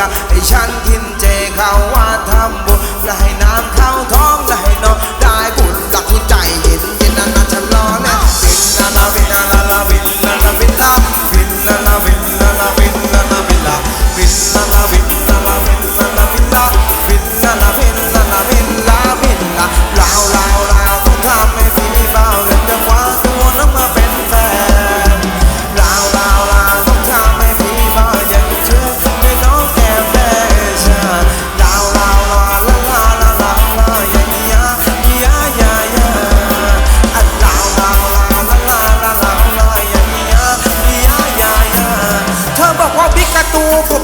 ยให้ฉันกินเจเขาว่าทำบุญและให้น้ำเข้าท้องและให้นอนได้บุญหลักคุณใจเย็นเย็นนานาฉันรอนะวินนานาวินนานาวินนานาวินลาวินนานาวินนานาวินนานาวินนาวินนานาวินนานาวินนานาวินนาวินนานาวินนานาวินนาวินลาลาวลา 고